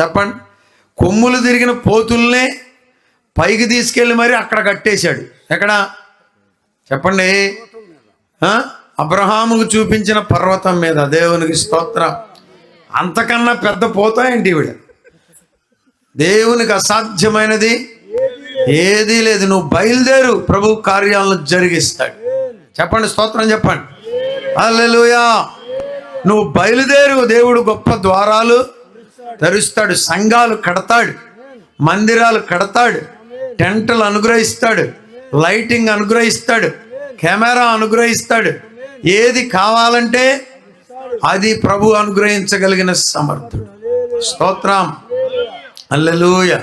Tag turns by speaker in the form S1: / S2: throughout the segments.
S1: చెప్పండి. కొమ్ములు తిరిగిన పోతుల్నే పైకి తీసుకెళ్ళి మరి అక్కడ కట్టేశాడు. ఎక్కడ? చెప్పండి. అబ్రహాముకు చూపించిన పర్వతం మీద. దేవునికి స్తోత్ర. అంతకన్నా పెద్ద పోతాయండి ఏంటి ఈవిడ? దేవునికి అసాధ్యమైనది ఏదీ లేదు. నువ్వు బయలుదేరు. ప్రభు కార్యాలను జరిగిస్తాడు. చెప్పండి స్తోత్రం చెప్పండి. అల్లెలుయా నువ్వు బయలుదేరు. దేవుడు గొప్ప ద్వారాలు తెరుస్తాడు సంఘాలు కడతాడు మందిరాలు కడతాడు టెంటలు అనుగ్రహిస్తాడు లైటింగ్ అనుగ్రహిస్తాడు కెమెరా అనుగ్రహిస్తాడు ఏది కావాలంటే అది ప్రభు అనుగ్రహించగలిగిన సమర్థుడు. స్తోత్రం. అల్లెలూయ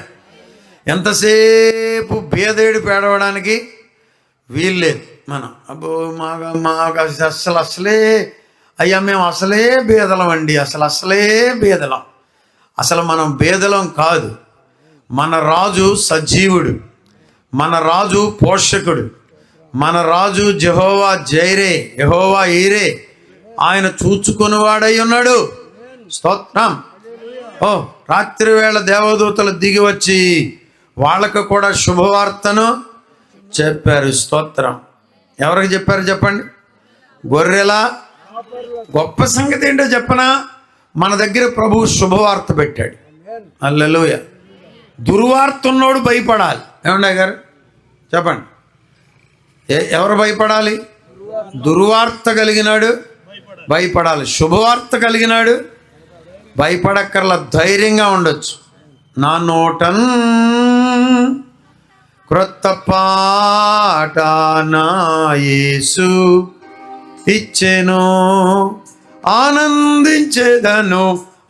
S1: ఎంతసేపు బేదేడు పేడవడానికి వీల్లేదు మనం. అబ్బో మాగా మాకు అసలు అసలే అయ్యా మేము అసలే బేదలం అండి అసలు అసలే బేదలం. అసలు మనం భేదలం కాదు. మన రాజు సజీవుడు. మన రాజు పోషకుడు. మన రాజు జహోవా జైరే యహోవా ఈరే. ఆయన చూచుకునివాడై ఉన్నాడు. స్తోత్రం. ఓ రాత్రి వేళ దేవదూతలు దిగి వచ్చి వాళ్ళకు కూడా శుభవార్తను చెప్పారు. స్తోత్రం. ఎవరికి చెప్పారు చెప్పండి? గొర్రెల? గొప్ప సంగతి ఏంటో చెప్పనా? మన దగ్గర ప్రభువు శుభవార్త పెట్టాడు. అల్లలోయ. దుర్వార్త ఉన్నోడు భయపడాలి. ఏమండే గారు చెప్పండి. ఎవరు భయపడాలి? దుర్వార్త కలిగినాడు భయపడాలి. శుభవార్త కలిగినాడు భయపడక్కర్ల ధైర్యంగా ఉండొచ్చు. నా నోటన్ క్రొత్త పాట నా యేసు ఇచ్చెను. ఆనందించేదను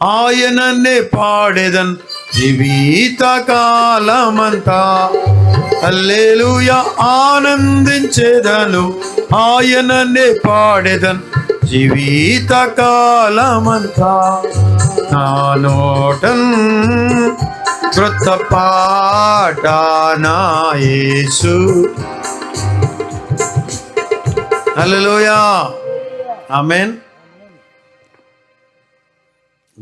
S1: ఆయననే పాడేదన్ జీవిత కాలమంతా అల్లేలుయ ఆనందించేదను ఆయననే పాడేదన్ జీవిత కాలమంతా నా నోటన్ కృత పాట నాయసు అల్లెలుయా ఆమెన్.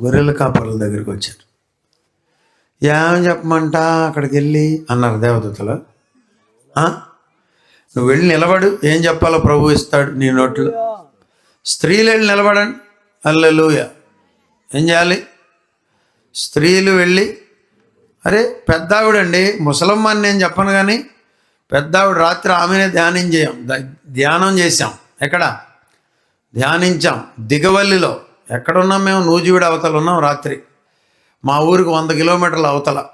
S1: గొర్రెల కాపర్ల దగ్గరికి వచ్చారు. ఏమని చెప్పమంట అక్కడికి వెళ్ళి అన్నారు దేవదూతలు. నువ్వు వెళ్ళి నిలబడు. ఏం చెప్పాలో ప్రభు ఇస్తాడు నీ నోట్లో. స్త్రీలు వెళ్ళి నిలబడండి. అల్లెలుయ ఏం చేయాలి? స్త్రీలు వెళ్ళి అరే పెద్ద ఆవిడండి ముసలమ్మ నేను చెప్పను కానీ పెద్ద ఆవిడ రాత్రి ఆమెనే ధ్యానం చేయం. ధ్యానం చేశాం. ఎక్కడ? ధ్యానించాం. దిగవల్లిలో. ఎక్కడున్నాం మేము నూజివీడు అవతల ఉన్నాం రాత్రి. మా ఊరికి వంద కిలోమీటర్ల అవతల.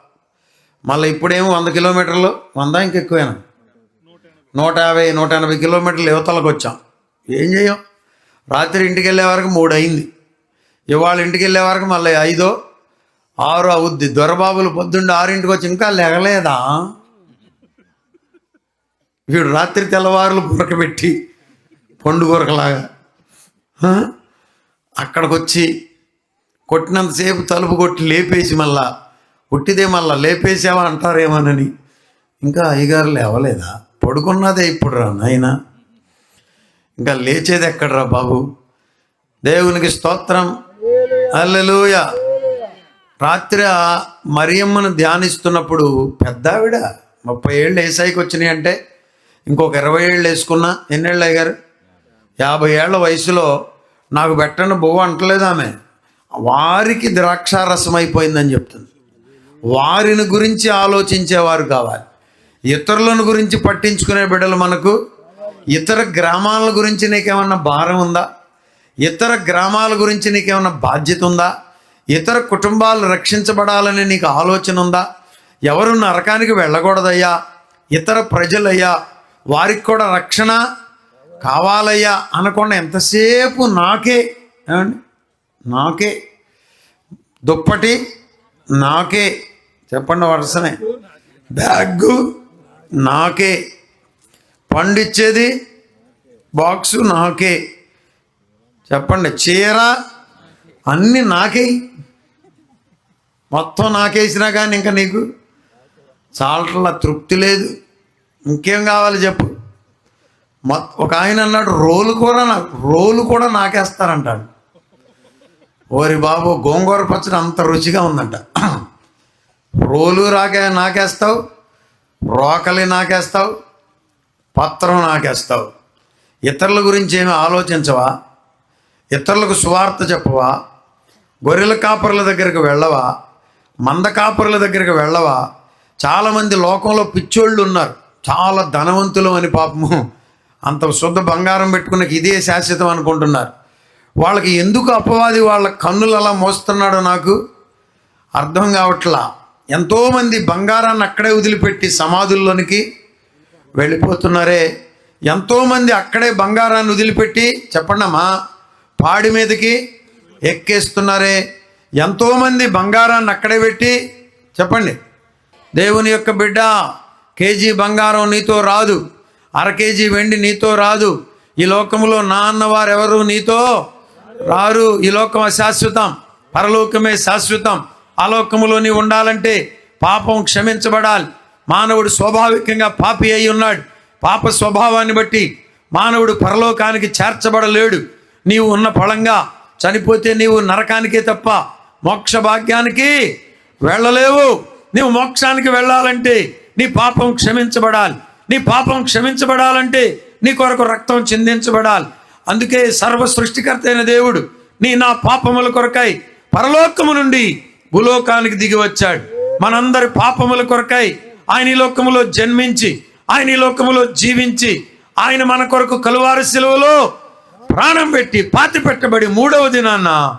S1: మళ్ళీ ఇప్పుడేమో వంద కిలోమీటర్లు? వంద ఇంకెక్కువేనా? నూట యాభై నూట ఎనభై కిలోమీటర్లు యువతలకు వచ్చాం. ఏం చేయం? రాత్రి ఇంటికి వెళ్ళే వరకు మూడు అయింది. ఇవాళ ఇంటికి వెళ్ళే వరకు మళ్ళీ ఐదో ఆరు అవుద్ది. దొరబాబులు పొద్దుండి ఆరింటికి వచ్చి ఇంకా లెగలేదా వీడు రాత్రి తెల్లవారులు గురకబెట్టి పండు గురకలాగా అక్కడికి వచ్చి కొట్టినంతసేపు తలుపు కొట్టి లేపేసి మళ్ళా కొట్టిదే మళ్ళా లేపేసావా అంటారేమోనని. ఇంకా అయ్యగారు లేవలేదా? పడుకున్నదే ఇప్పుడు రా నాయన. ఇంకా లేచేది ఎక్కడరా బాబు? దేవునికి స్తోత్రం. అల్లెలూయ రాత్రి మరియమ్మను ధ్యానిస్తున్నప్పుడు పెద్ద ఆవిడ ముప్పై ఏళ్ళు ఏసాయికి వచ్చినాయి అంటే ఇంకొక ఇరవై ఏళ్ళు వేసుకున్నా. ఎన్నేళ్ళు అయ్యారు యాభై ఏళ్ళ వయసులో నాకు పెట్టని బువ్వ అంటలేదు ఆమె. వారికి ద్రాక్షారసం అయిపోయిందని చెప్తుంది. వారిని గురించి ఆలోచించేవారు కావాలి. ఇతరులను గురించి పట్టించుకునే బిడ్డలు మనకు. ఇతర గ్రామాల గురించి నీకేమన్నా భారం ఉందా? ఇతర గ్రామాల గురించి నీకేమన్నా బాధ్యత ఉందా? ఇతర కుటుంబాలు రక్షించబడాలని నీకు ఆలోచన ఉందా? ఎవరు నరకానికి వెళ్ళకూడదయ్యా? ఇతర ప్రజలయ్యా? వారికి కూడా రక్షణ కావాలయ్యా అనకుండా ఎంతసేపు నాకే ఏమండి? నాకే. దుప్పటి నాకే. చెప్పండి వరుసనే. బ్యాగ్ నాకే. పండిచ్చేది బాక్సు నాకే. చెప్పండి చీర అన్నీ నాకే. మొత్తం నాకేసినా కానీ ఇంకా నీకు చాలట్ల తృప్తి లేదు. ఇంకేం కావాలి చెప్పు? ఒక ఆయన అన్నాడు రోలు కూడా నాకు రోలు కూడా నాకేస్తారంటాడు. ఓరి బాబు గోంగూర పచ్చడి అంత రుచిగా ఉందంట. రోలు రాకే నాకేస్తావు రోకలి నాకేస్తావు పత్రం నాకేస్తావు. ఇతరుల గురించి ఏమి ఆలోచించవా? ఇతరులకు సువార్త చెప్పవా? గొర్రెల కాపరుల దగ్గరికి వెళ్ళవా? మంద కాపరుల దగ్గరికి వెళ్ళవా? చాలామంది లోకంలో పిచ్చోళ్ళు ఉన్నారు. చాలా ధనవంతులు అని పాపము. అంత శుద్ధ బంగారం పెట్టుకున్న ఇదే శాశ్వతం అనుకుంటున్నారు. వాళ్ళకి ఎందుకు అపవాది వాళ్ళ కన్నులు అలా మోస్తున్నాడో నాకు అర్థం కావట్లా. ఎంతోమంది బంగారాన్ని అక్కడే వదిలిపెట్టి సమాధుల్లోనికి వెళ్ళిపోతున్నారే. ఎంతోమంది అక్కడే బంగారాన్ని వదిలిపెట్టి చెప్పండమ్మా పాడి మీదకి ఎక్కేస్తున్నారే. ఎంతోమంది బంగారాన్ని అక్కడే పెట్టి చెప్పండి. దేవుని యొక్క బిడ్డ కేజీ బంగారం నీతో రాదు. కేజీ వెండి నీతో రాదు. ఈ లోకములో నా అన్నవారు ఎవరు నీతో రారు. ఈ లోకం శాశ్వతం పరలోకమే శాశ్వతం. ఆలోకములో నీ ఉండాలంటే పాపం క్షమించబడాలి. మానవుడు స్వాభావికంగా పాపి అయి ఉన్నాడు. పాప స్వభావాన్ని బట్టి మానవుడు పరలోకానికి చేర్చబడలేడు. నీవు ఉన్న ఫలంగా చనిపోతే నీవు నరకానికే తప్ప మోక్ష భాగ్యానికి వెళ్ళలేవు. నీవు మోక్షానికి వెళ్ళాలంటే నీ పాపం క్షమించబడాలి. నీ పాపం క్షమించబడాలంటే నీ కొరకు రక్తం చిందించబడాలి. అందుకే సర్వ సృష్టికర్త అయిన దేవుడు నీ నా పాపముల కొరకై పరలోకము నుండి భూలోకానికి దిగి వచ్చాడు. మనందరి పాపముల కొరకై ఆయన ఈ లోకములో జన్మించి ఆయన ఈ లోకములో జీవించి ఆయన మన కొరకు కలువారి శిలువలో ప్రాణం పెట్టి పాతి పెట్టబడి మూడవ దినాన్న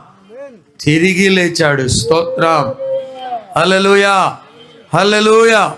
S1: తిరిగి లేచాడు. స్తోత్రం. హల్లెలూయా. హల్లెలూయా.